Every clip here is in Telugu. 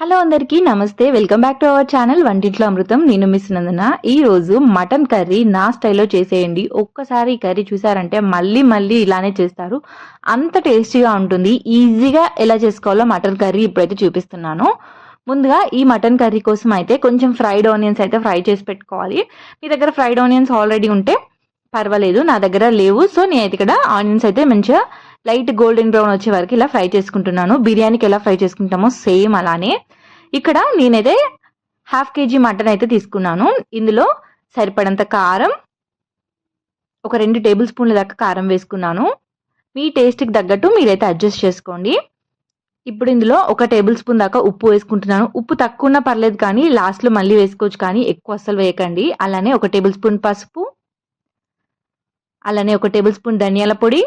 హలో అందరికీ నమస్తే. Welcome back to our channel వంటింట్లో అమృతం. నేను మిస్ నందన. ఈ రోజు మటన్ కర్రీ నా స్టైల్లో చేసేయండి. ఒక్కసారి ఈ కర్రీ చూసారంటే మళ్ళీ మళ్ళీ ఇలానే చేస్తారు. అంత టేస్టీగా ఉంటుంది. ఈజీగా ఎలా చేసుకోవాలో మటన్ కర్రీ ఇప్పుడైతే చూపిస్తున్నాను. ముందుగా ఈ మటన్ కర్రీ కోసం అయితే కొంచెం ఫ్రైడ్ ఆనియన్స్ అయితే ఫ్రై చేసి పెట్టుకోవాలి. మీ దగ్గర ఫ్రైడ్ ఆనియన్స్ ఆల్రెడీ ఉంటే పర్వాలేదు. నా దగ్గర లేవు. సో నేనైతే ఇక్కడ ఆనియన్స్ అయితే మంచిగా లైట్ గోల్డెన్ బ్రౌన్ వచ్చే వరకు ఇలా ఫ్రై చేసుకుంటున్నాను. బిర్యానీకి ఎలా ఫ్రై చేసుకుంటామో సేమ్ అలానే. ఇక్కడ నేనైతే హాఫ్ కేజీ మటన్ అయితే తీసుకున్నాను. ఇందులో సరిపడంత కారం ఒక రెండు టేబుల్ స్పూన్ల దాకా కారం వేసుకున్నాను. మీ టేస్ట్కి తగ్గట్టు మీరైతే అడ్జస్ట్ చేసుకోండి. ఇప్పుడు ఇందులో ఒక టేబుల్ స్పూన్ దాకా ఉప్పు వేసుకుంటున్నాను. ఉప్పు తక్కువ ఉన్నా పర్లేదు కానీ లాస్ట్లో మళ్ళీ వేసుకోవచ్చు కానీ ఎక్కువ అస్సలు వేయకండి. అలానే ఒక టేబుల్ స్పూన్ పసుపు అలానే ఒక టేబుల్ స్పూన్ ధనియాల పొడి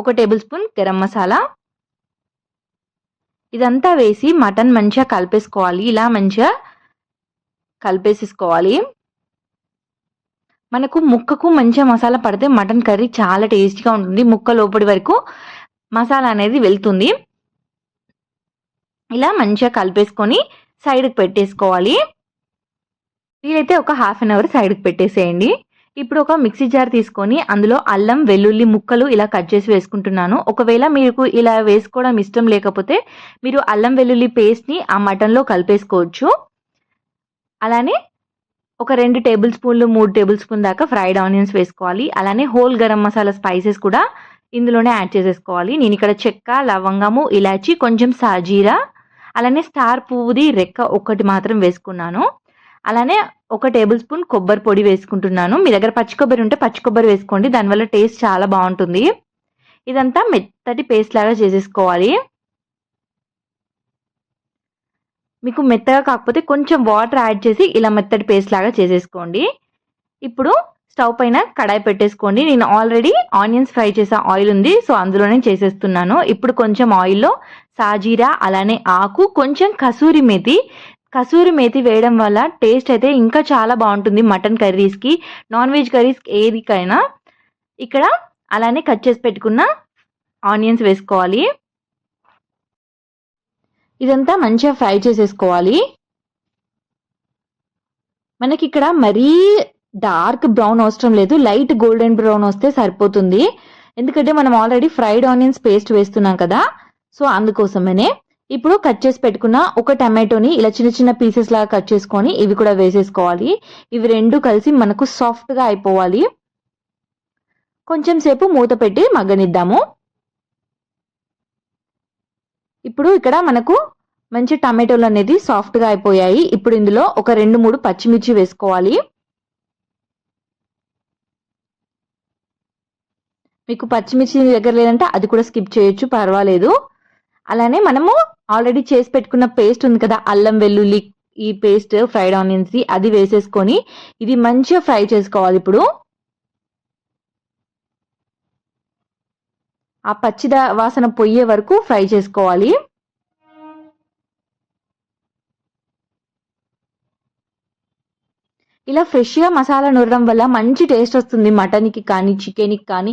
ఒక టేబుల్ స్పూన్ గరం మసాలా ఇదంతా వేసి మటన్ మంచిగా కలిపేసుకోవాలి. ఇలా మంచిగా కలిపేసేసుకోవాలి. మనకు ముక్కకు మంచిగా మసాలా పడితే మటన్ కర్రీ చాలా టేస్టీగా ఉంటుంది. ముక్క లోపలి వరకు మసాలా అనేది వెళ్తుంది. ఇలా మంచిగా కలిపేసుకొని సైడ్కి పెట్టేసుకోవాలి. వీలైతే ఒక హాఫ్ అన్ అవర్ సైడ్కి పెట్టేసేయండి. ఇప్పుడు ఒక మిక్సీ జార్ తీసుకొని అందులో అల్లం వెల్లుల్లి ముక్కలు ఇలా కట్ చేసి వేసుకుంటున్నాను. ఒకవేళ మీకు ఇలా వేసుకోవడం ఇష్టం లేకపోతే మీరు అల్లం వెల్లుల్లి పేస్ట్ని ఆ మటన్లో కలిపేసుకోవచ్చు. అలానే ఒక రెండు టేబుల్ స్పూన్లు మూడు టేబుల్ స్పూన్ దాకా ఫ్రైడ్ ఆనియన్స్ వేసుకోవాలి. అలానే హోల్ గరం మసాలా స్పైసెస్ కూడా ఇందులోనే యాడ్ చేసేసుకోవాలి. నేను ఇక్కడ చెక్క లవంగము ఇలాచి కొంచెం సాజీరా అలానే స్టార్ పువ్వుది రెక్క ఒక్కటి మాత్రం వేసుకున్నాను. అలానే ఒక టేబుల్ స్పూన్ కొబ్బరి పొడి వేసుకుంటున్నాను. మీ దగ్గర పచ్చి కొబ్బరి ఉంటే పచ్చి కొబ్బరి వేసుకోండి. దానివల్ల టేస్ట్ చాలా బాగుంటుంది. ఇదంతా మెత్తటి పేస్ట్ లాగా చేసేసుకోవాలి. మీకు మెత్తగా కాకపోతే కొంచెం వాటర్ యాడ్ చేసి ఇలా మెత్తటి పేస్ట్ లాగా చేసేసుకోండి. ఇప్పుడు స్టవ్ పైన కడాయి పెట్టేసుకోండి. నేను ఆల్రెడీ ఆనియన్స్ ఫ్రై చేసే ఆయిల్ ఉంది. సో అందులోనే చేసేస్తున్నాను. ఇప్పుడు కొంచెం ఆయిల్లో సాజీరా అలానే ఆకు కొంచెం కసూరి మెతి కసూరి మేతి వేయడం వల్ల టేస్ట్ అయితే ఇంకా చాలా బాగుంటుంది మటన్ కర్రీస్కి. నాన్ వెజ్ కర్రీస్కి ఏదికైనా ఇక్కడ అలానే కట్ చేసి పెట్టుకున్న ఆనియన్స్ వేసుకోవాలి. ఇదంతా మంచిగా ఫ్రై చేసేసుకోవాలి. మనకి ఇక్కడ మరీ డార్క్ బ్రౌన్ అవసరం లేదు. లైట్ గోల్డెన్ బ్రౌన్ వస్తే సరిపోతుంది. ఎందుకంటే మనం ఆల్రెడీ ఫ్రైడ్ ఆనియన్స్ పేస్ట్ వేస్తున్నాం కదా. సో అందుకోసమనే ఇప్పుడు కట్ చేసి పెట్టుకున్న ఒక టమాటోని ఇలా చిన్న చిన్న పీసెస్ లాగా కట్ చేసుకొని ఇవి కూడా వేసేసుకోవాలి. ఇవి రెండు కలిసి మనకు సాఫ్ట్గా అయిపోవాలి. కొంచెం సేపు మూత పెట్టి మగ్గనిద్దాము. ఇప్పుడు ఇక్కడ మనకు మంచి టమాటోలు అనేది సాఫ్ట్గా అయిపోయాయి. ఇప్పుడు ఇందులో ఒక రెండు మూడు పచ్చిమిర్చి వేసుకోవాలి. మీకు పచ్చిమిర్చి దగ్గర లేదంటే అది కూడా స్కిప్ చేయొచ్చు పర్వాలేదు. అలానే మనము ఆల్రెడీ చేసి పెట్టుకున్న పేస్ట్ ఉంది కదా అల్లం వెల్లుల్లి ఈ పేస్ట్ ఫ్రైడ్ ఆనియన్స్ అది వేసేసుకొని ఇది మంచిగా ఫ్రై చేసుకోవాలి ఇప్పుడు. ఆ పచ్చిద వాసన పొయ్యే వరకు ఫ్రై చేసుకోవాలి. ఇలా ఫ్రెష్గా మసాలా నూరడం వల్ల మంచి టేస్ట్ వస్తుంది. మటన్కి కానీ చికెన్కి కానీ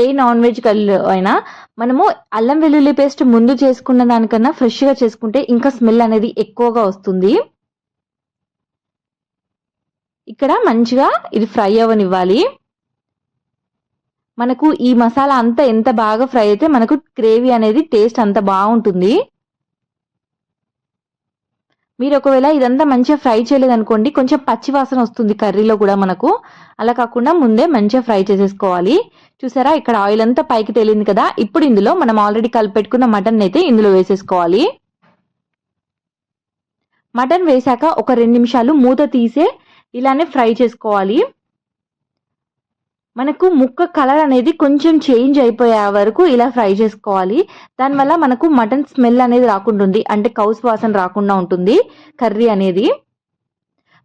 ఏ నాన్ వెజ్ కల్లు అయినా. మనము అల్లం వెల్లుల్లి పేస్ట్ ముందు చేసుకున్న దానికన్నా ఫ్రెష్గా చేసుకుంటే ఇంకా స్మెల్ అనేది ఎక్కువగా వస్తుంది. ఇక్కడ మంచిగా ఇది ఫ్రై అవ్వనివ్వాలి. మనకు ఈ మసాలా అంతా ఎంత బాగా ఫ్రై అయితే మనకు గ్రేవీ అనేది టేస్ట్ అంత బాగుంటుంది. మీరు ఒకవేళ ఇదంతా మంచిగా ఫ్రై చేయలేదనుకోండి కొంచెం పచ్చి వాసన వస్తుంది కర్రీలో కూడా మనకు. అలా కాకుండా ముందే మంచిగా ఫ్రై చేసేసుకోవాలి. చూసారా ఇక్కడ ఆయిల్ అంతా పైకి తేలింది కదా ఇప్పుడు ఇందులో మనం ఆల్రెడీ కలిపెట్టుకున్న మటన్ అయితే ఇందులో వేసేసుకోవాలి. మటన్ వేసాక ఒక రెండు నిమిషాలు మూత తీసే ఇలానే ఫ్రై చేసుకోవాలి. మనకు ముక్క కలర్ అనేది కొంచెం చేంజ్ అయిపోయే వరకు ఇలా ఫ్రై చేసుకోవాలి. దానివల్ల మనకు మటన్ స్మెల్ అనేది రాకుండా ఉంది అంటే కౌస్ వాసన రాకుండా ఉంటుంది కర్రీ అనేది.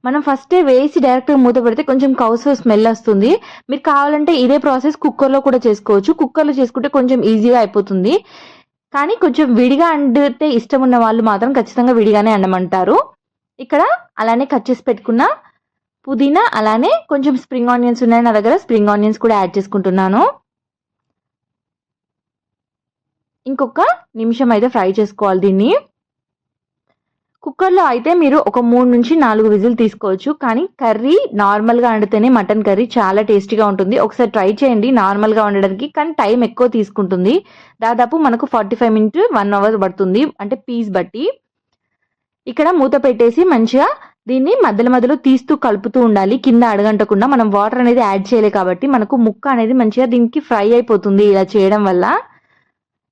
మనం ఫస్టే వేసి డైరెక్ట్గా మూత పెడితే కొంచెం కౌస్ స్మెల్ వస్తుంది. మీరు కావాలంటే ఇదే ప్రాసెస్ కుక్కర్లో కూడా చేసుకోవచ్చు. కుక్కర్లో చేసుకుంటే కొంచెం ఈజీగా అయిపోతుంది. కానీ కొంచెం విడిగా అండితే ఇష్టం ఉన్న వాళ్ళు మాత్రం ఖచ్చితంగా విడిగానే అండమంటారు. ఇక్కడ అలానే కట్ చేసి పెట్టుకున్న పుదీనా అలానే కొంచెం స్ప్రింగ్ ఆనియన్స్ ఉన్నాయి నా దగ్గర. స్ప్రింగ్ ఆనియన్స్ కూడా యాడ్ చేసుకుంటున్నాను. ఇంకొక నిమిషం అయితే ఫ్రై చేసుకోవాలి దీన్ని. కుక్కర్లో అయితే మీరు ఒక మూడు నుంచి నాలుగు విజిల్ తీసుకోవచ్చు. కానీ కర్రీ నార్మల్గా వండితేనే మటన్ కర్రీ చాలా టేస్టీగా ఉంటుంది. ఒకసారి ట్రై చేయండి నార్మల్గా వండడానికి. కానీ టైం ఎక్కువ తీసుకుంటుంది. దాదాపు మనకు forty five minute one hour పడుతుంది. అంటే పీస్ బట్టి. ఇక్కడ మూత పెట్టేసి మంచిగా దీన్ని మధ్యలో మధ్యలో తీస్తూ కలుపుతూ ఉండాలి. కింద అడగంటకుండా మనం వాటర్ అనేది యాడ్ చేయలే కాబట్టి మనకు ముక్క అనేది మంచిగా దీనికి ఫ్రై అయిపోతుంది ఇలా చేయడం వల్ల.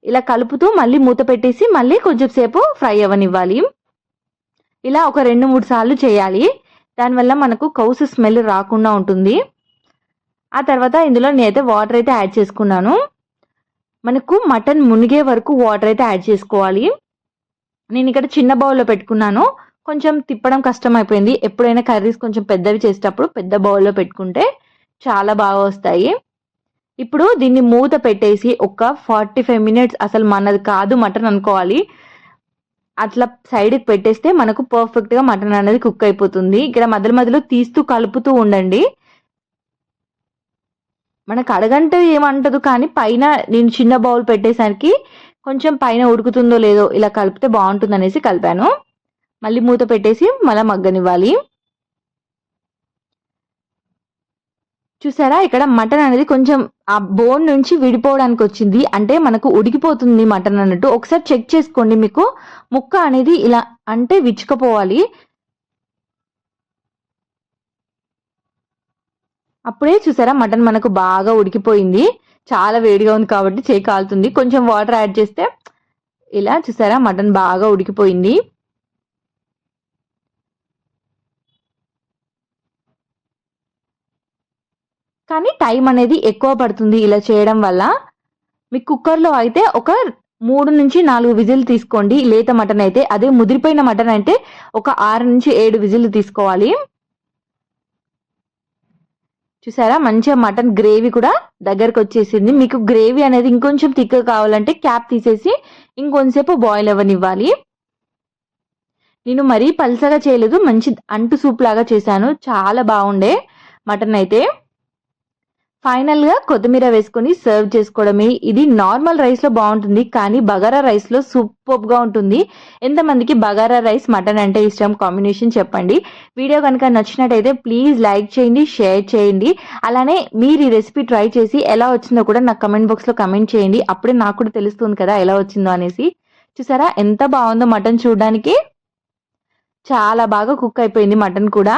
ఇలా కలుపుతూ మళ్ళీ మూత పెట్టేసి మళ్ళీ కొంచెం సేపు ఫ్రై అవ్వనివ్వాలి. ఇలా ఒక రెండు మూడు సార్లు చేయాలి. దానివల్ల మనకు కౌసు స్మెల్ రాకుండా ఉంటుంది. ఆ తర్వాత ఇందులో నేనైతే వాటర్ అయితే యాడ్ చేసుకున్నాను. మనకు మటన్ మునిగే వరకు వాటర్ అయితే యాడ్ చేసుకోవాలి. నేను ఇక్కడ చిన్న బౌల్లో పెట్టుకున్నాను. కొంచెం తిప్పడం కష్టం అయిపోయింది ఎప్పుడైనా కర్రీస్ కొంచెం పెద్దవి చేసేటప్పుడు పెద్ద బౌల్లో పెట్టుకుంటే చాలా బాగా వస్తాయి. ఇప్పుడు దీన్ని మూత పెట్టేసి ఒక ఫార్టీ ఫైవ్ మినిట్స్ అసలు మనది కాదు మటన్ అనుకోవాలి. అట్లా సైడ్కి పెట్టేస్తే మనకు పర్ఫెక్ట్గా మటన్ అనేది కుక్ అయిపోతుంది. ఇక్కడ మధ్యలో మధ్యలో తీస్తూ కలుపుతూ ఉండండి. మనకు అడగంటే ఏమంటదు కానీ పైన నేను చిన్న బౌల్ పెట్టేసరికి కొంచెం పైన ఉడుకుతుందో లేదో ఇలా కలిపితే బాగుంటుంది అనేసి కలిపాను. మళ్ళీ మూత పెట్టేసి మళ్ళీ మగ్గనివ్వాలి. చూసారా? ఇక్కడ మటన్ అనేది కొంచెం ఆ బోన్ నుంచి విడిపోవడానికి వచ్చింది. అంటే మనకు ఉడికిపోతుంది మటన్ అన్నట్టు. ఒకసారి చెక్ చేసుకోండి మీకు. ముక్క అనేది ఇలా అంటే విచ్చుకపోవాలి. అప్పుడే చూసారా? మటన్ మనకు బాగా ఉడికిపోయింది. చాలా వేడిగా ఉంది కాబట్టి చేయి కాలుతుంది. కొంచెం వాటర్ యాడ్ చేస్తే ఇలా చూసారా? మటన్ బాగా ఉడికిపోయింది. కానీ టైం అనేది ఎక్కువ పడుతుంది ఇలా చేయడం వల్ల. మీ కుక్కర్లో అయితే ఒక మూడు నుంచి నాలుగు విజిల్ తీసుకోండి. లేత మటన్ అయితే అదే ముదిరిపోయిన మటన్ అయితే ఒక ఆరు నుంచి ఏడు విజిల్ తీసుకోవాలి. చూసారా? మంచిగా మటన్ గ్రేవీ కూడా దగ్గరకు వచ్చేసింది. మీకు గ్రేవీ అనేది ఇంకొంచెం థిక్ కావాలంటే క్యాప్ తీసేసి ఇంకొంతసేపు బాయిల్ అవ్వనివ్వాలి. నేను మరీ పల్సగా చేయలేదు. మంచి అంటు సూప్ లాగా చేశాను. చాలా బాగుండే మటన్ అయితే. ఫైనల్గా కొత్తిమీర వేసుకొని సర్వ్ చేసుకోవడమే. ఇది నార్మల్ రైస్లో బాగుంటుంది కానీ బగారా రైస్లో సూపర్గా ఉంటుంది. ఎంతమందికి బగారా రైస్ మటన్ అంటే ఇష్టం? కాంబినేషన్ చెప్పండి. వీడియో కనుక నచ్చినట్టయితే ప్లీజ్ లైక్ చేయండి షేర్ చేయండి. అలానే మీరు ఈ రెసిపీ ట్రై చేసి ఎలా వచ్చిందో కూడా నాకు కమెంట్ బాక్స్లో కమెంట్ చేయండి. అప్పుడే నాకు కూడా తెలుస్తుంది కదా ఎలా వచ్చిందో అనేసి. చూసారా? ఎంత బాగుందో మటన్ చూడడానికి. చాలా బాగా కుక్ అయిపోయింది మటన్ కూడా.